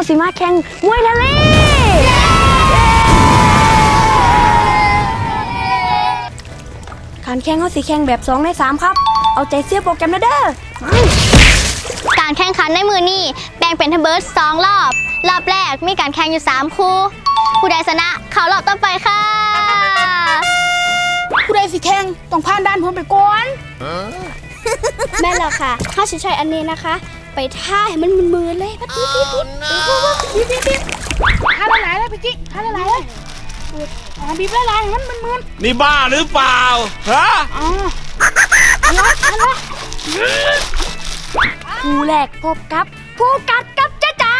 าสิมาแข่งมวยทะเล การแข่งเขาสิแข่งแบบ2ใน3ครับ เอาใจเสียโปรแกรมนะเด้อการแข่งขันในมือนี้แบ่งเป็นทัเบิร์ดสองรอบ รอบแรกมีการแข่งอยู่ 3 คู่ ผู้ใดชนะเขารอบต่อไปค่ะ ผู้ใดสิแข่งต้องผ่านด้านผมไปก่อน แม่นแล้วค่ะข้าจะใช้อันนี้นะคะ ไปท่าให้มันมือๆเลยพัดปิ๊บปิ๊บปิ๊บปิ๊บปิ๊บปิ๊บท่าละหลายเลยพี่จิ๊กท่าละหลายเลยอ่าบีบละลายมันมันมันนี่บ้าหรือเปล่าฮะอ่าเอาละเอาละคู่แรกพบกับผู้กัดกับจ้าจ๋า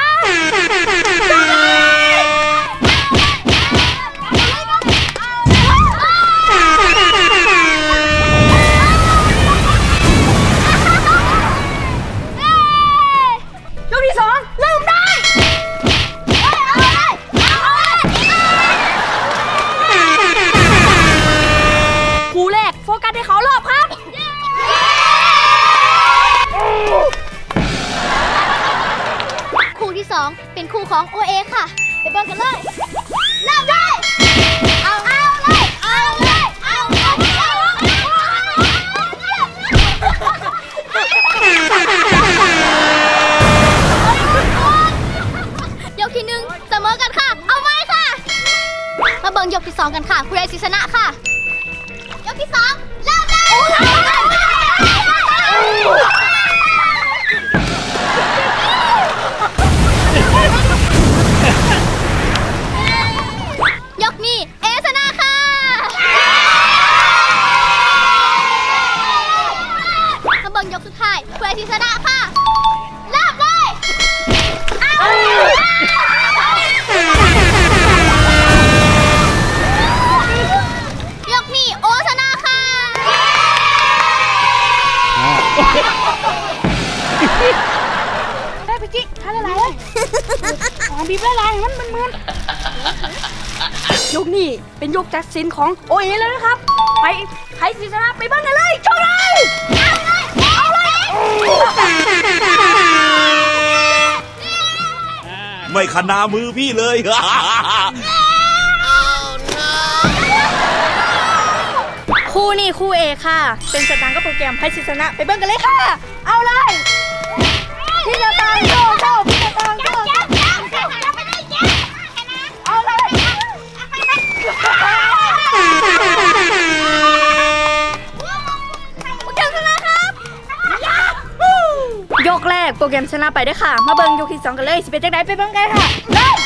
ของโอเอค่ะ ไปเบิ่งกันเลยเริ่มได้เอาเอาเลย เอาเลย เอาเอายกที่หนึ่งเสมอกันค่ะ เอาไว้ค่ะ มาเบิ่งยกที่สองกันค่ะคุณ ยผู้ใดสิชนะค่ะ เริ่มเลยเอายกนี้โอชนะค่ะ ได้พี่จิ๊กท่าละหลายเลยอ่าบีบละลายมันมันมันยกนี้เป็นยกจัดสินของโอเอแล้วนะครับ ไปใครสิชนะไปบ้างกันเลยโชว์เลย ไม่ขนามือพี่เลย คู่นี่คู่เอค่ะ เป็นสตางค์กับโปรแกรมไพชิสนะ ไปเบิ้งกันเลยค่ะ เอาเลย มชนะไปได้ค่ะ มาเบิ้งยกที่สองกันเลยสิเป็นจังไดไปเบิ้งกันค่ะเริ่ม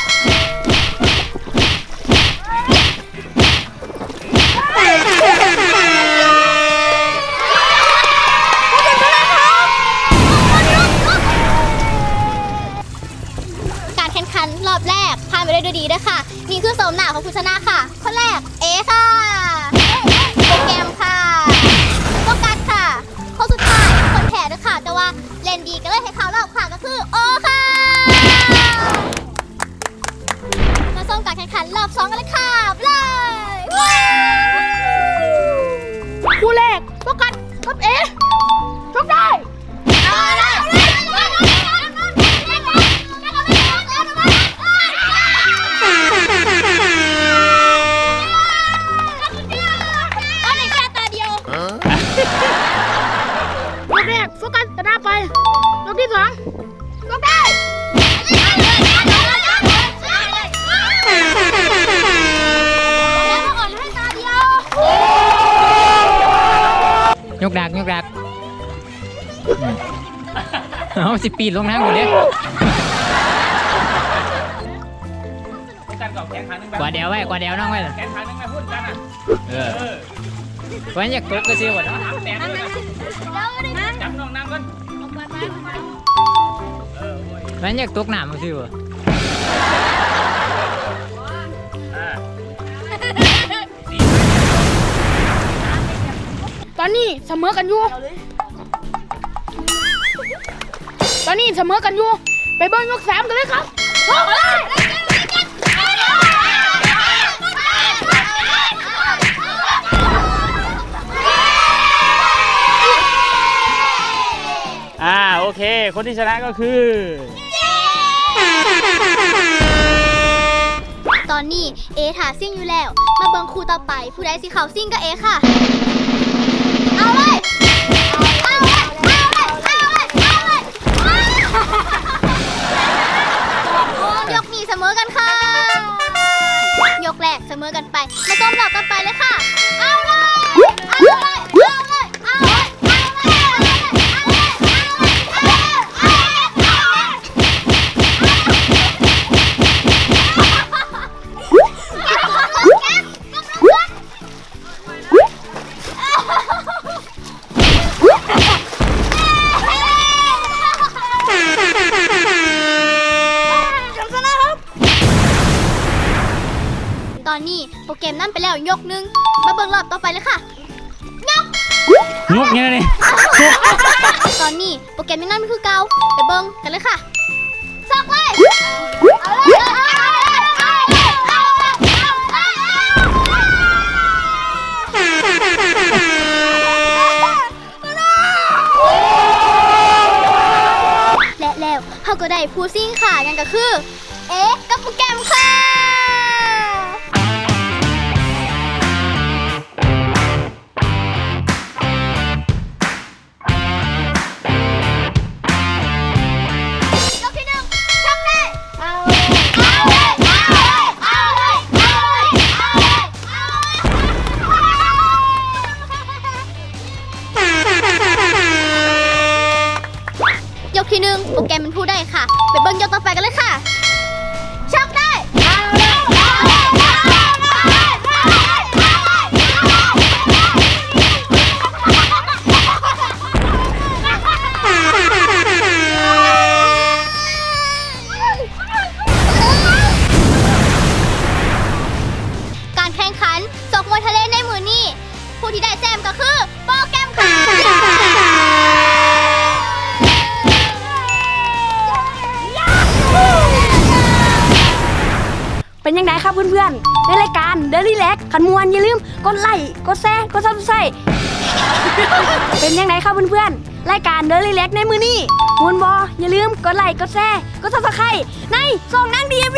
การแข่งขันรอบแรกผ่านไปได้ด้วยดีด้วยค่ะ นี่คือโสมหนาของผู้ชนะค่ะ คนแรกเอค่ะ นดีก็เลยให้เขารอบค่ะก็คือโอค่ะมาส้มการแข่งขันรอบสองกันเลยค่ะไปเลยคู่แรกพวกัสกับเอชกได้ เอาสิปีนลงน้ำหมดเลยกว่าเดียวไว้กว่าเดียวน้องไว้แขนขานึงไม่พูดกันอะเออวันอยากตกก็สิวะเนาะจับน้องน้ำก่อนวันอยากตกน้ำก็สิวะตอนนี้เสมอกันอยู่ ตอนนี้เสมอกันอยู่ ไปเบิ้งยกสามกันเลยครับชกเลยอ่าโอเค คนที่ชนะก็คือเย้อนนี้เอถาซิ่งอยู่แล้ว มาเบิงคู่ต่อไป ผู้ใดสิเขาซิ่งก็เอค่ะ กรมนั่นไปแล้วยกหนึง มาเบิ่งรอบต่อไปเลยค่ะ งกเนี่ยนี่ตอนนี้โปรแกรมยังนั่นคือเก่าไปเบิ่งกันเลยค่ะซอกเลยเอาเลยเอาเลยเอาเลยเอาเลยเอาเลยและแล้วเขาก็ได้ผู้ซิ่งค่ะนั่นก็คือ เอ๊ะกับโปรแกรมค่ะ ได้ค่ะไปเบิ้งยกต่อไปกันเลย เป็นยังไงครับเพื่อนๆ ในรายการ Daily l a g ขันมวนอย่าลืมกดไลค์กดแชร์กดซับสไครต์เป็นยังไงครับเพื่อนๆ รายการ Daily l a g ในมือนี้มวนบออย่าลืมกดไลค์กดแชร์กดซับสไครต์ในสองนางเดียว